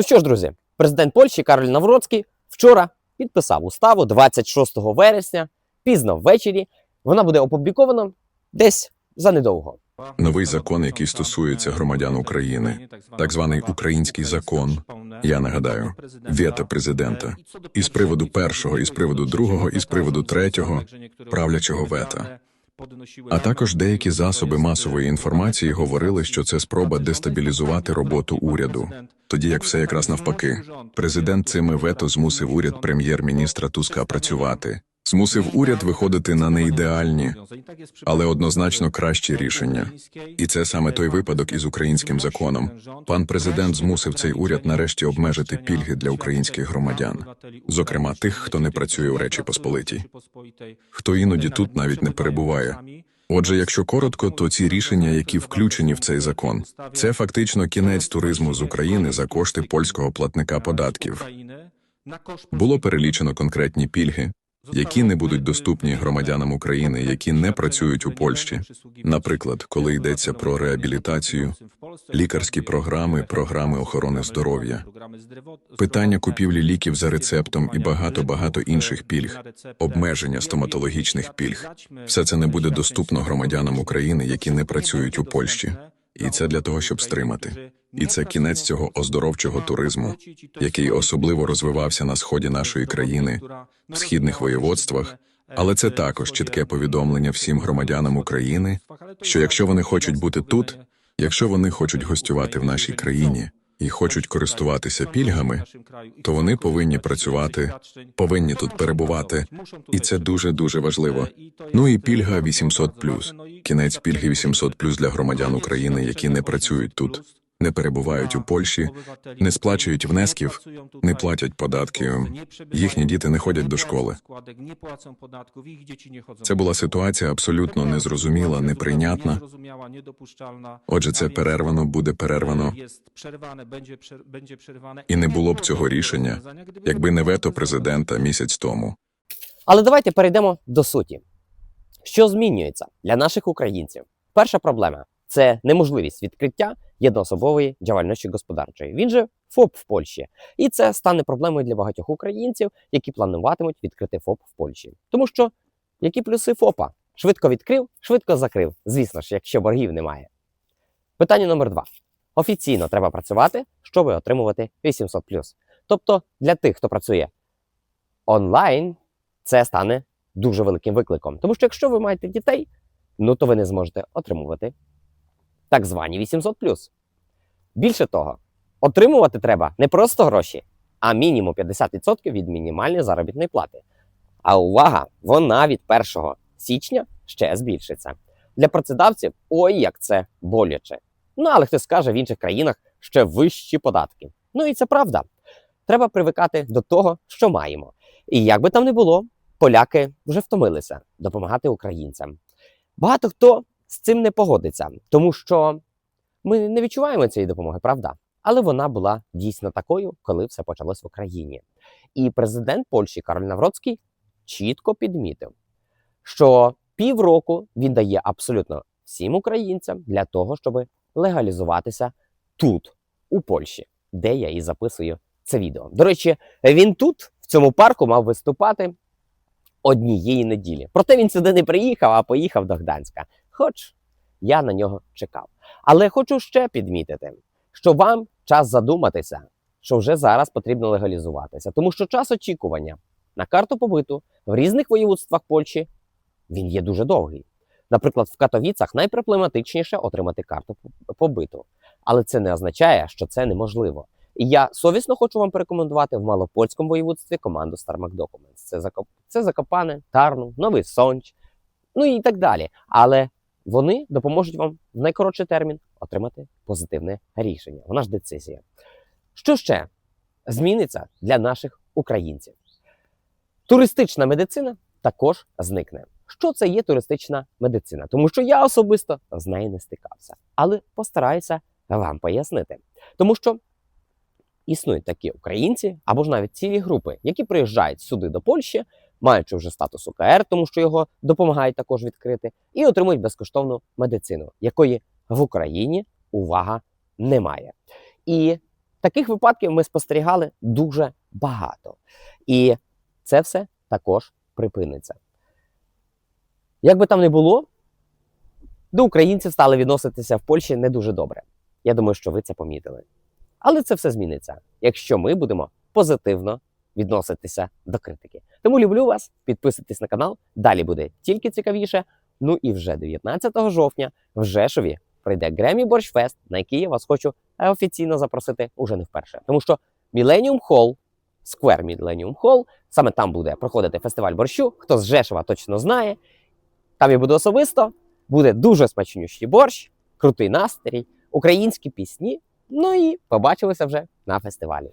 Ну що ж, друзі, президент Польщі Кароль Навроцький вчора підписав уставу 26 вересня, пізно ввечері. Вона буде опублікована десь за недовго. Новий закон, який стосується громадян України, так званий український закон. Я нагадаю, вето президента. І з приводу першого, і з приводу другого, і з приводу третього правлячого вета. А також деякі засоби масової інформації говорили, що це спроба дестабілізувати роботу уряду, тоді як все якраз навпаки. Президент цими вето змусив уряд прем'єр-міністра Туска працювати, змусив уряд виходити на неідеальні, але однозначно кращі рішення. І це саме той випадок із українським законом. Пан президент змусив цей уряд нарешті обмежити пільги для українських громадян, зокрема тих, хто не працює у Речі Посполитій, хто іноді тут навіть не перебуває. Отже, якщо коротко, то ці рішення, які включені в цей закон, це фактично кінець туризму з України за кошти польського платника податків. Було перелічено конкретні пільги, які не будуть доступні громадянам України, які не працюють у Польщі. Наприклад, коли йдеться про реабілітацію, лікарські програми, програми охорони здоров'я, питання купівлі ліків за рецептом і багато-багато інших пільг, обмеження стоматологічних пільг. Все це не буде доступно громадянам України, які не працюють у Польщі. І це для того, щоб стримати. І це кінець цього оздоровчого туризму, який особливо розвивався на сході нашої країни, в східних воєводствах. Але це також чітке повідомлення всім громадянам України, що якщо вони хочуть бути тут, якщо вони хочуть гостювати в нашій країні і хочуть користуватися пільгами, то вони повинні працювати, повинні тут перебувати, і це дуже дуже важливо. Ну і пільга 800+. Кінець пільги 800+, для громадян України, які не працюють тут, не перебувають у Польщі, не сплачують внесків, не платять податки. Їхні діти не ходять до школи. Це була ситуація абсолютно незрозуміла, неприйнятна. Отже, це перервано, буде перервано, і не було б цього рішення, якби не вето президента місяць тому. Але давайте перейдемо до суті. Що змінюється для наших українців? Перша проблема це неможливість відкриття єдноособової діяльності господарчої. Він же ФОП в Польщі, і це стане проблемою для багатьох українців, які плануватимуть відкрити ФОП в Польщі. Тому що які плюси ФОПа? Швидко відкрив, швидко закрив. Звісно ж, якщо боргів немає. Питання номер два: офіційно треба працювати, щоб отримувати 800 Тобто для тих, хто працює онлайн, це стане дуже великим викликом. Тому що якщо ви маєте дітей, ну то ви не зможете отримувати так звані 800 Більше того, отримувати треба не просто гроші, а мінімум 50% від мінімальної заробітної плати. А увага, вона від 1 січня ще збільшиться. Для працедавців ой, як це боляче. Ну але хтось скаже в інших країнах ще вищі податки. Ну і це правда. Треба привикати до того, що маємо. І як би там не було, поляки вже втомилися допомагати українцям. Багато хто з цим не погодиться, тому що ми не відчуваємо цієї допомоги, правда? Але вона була дійсно такою, коли все почалось в Україні. І президент Польщі Кароль Навроцький чітко підмітив, що півроку він дає абсолютно всім українцям для того, щоб легалізуватися тут, у Польщі, де я і записую це відео. До речі, він тут, в цьому парку, мав виступати однієї неділі. Проте він сюди не приїхав, а поїхав до Гданська. Хоч я на нього чекав. Але хочу ще підмітити, що вам час задуматися, що вже зараз потрібно легалізуватися, тому що час очікування на карту побиту в різних воєводствах Польщі він є дуже довгий. Наприклад, в Катовіцах найпроблематичніше отримати карту побиту, але це не означає, що це неможливо. І я совісно хочу вам порекомендувати в малопольському воєводстві команду Starmac Documents. Це Закоп... це Закопане, Тарну, Новий Сонч, ну і так далі. Але вони допоможуть вам в найкоротший термін отримати позитивне рішення. Вона ж децизія. Що ще зміниться для наших українців? Туристична медицина також зникне. Що це є туристична медицина? Тому що я особисто з нею не стикався, але постараюся вам пояснити. Тому що існують такі українці або ж навіть цілі групи, які приїжджають сюди до Польщі, маючи вже статус УКР, тому що його допомагають також відкрити, і отримують безкоштовну медицину, якої в Україні увага немає. І Таких випадків ми спостерігали дуже багато. І це все також припиниться. Як би там не було, до українців стали відноситися в Польщі не дуже добре. Я думаю, що ви це помітили. Але це все зміниться, якщо ми будемо позитивно відноситися до критики. Тому люблю вас, підписуйтесь на канал, далі буде тільки цікавіше. Ну і вже 19 жовтня в Жешові прийде Гремі Борщ Фест, на який я вас хочу офіційно запросити уже не вперше. Тому що Millennium Hall, Square Millennium Hall, саме там буде проходити фестиваль борщу. Хто з Жешова точно знає. Там я буду особисто, буде дуже смачнющий борщ, крутий настрій, українські пісні. Ну і побачилися вже на фестивалі.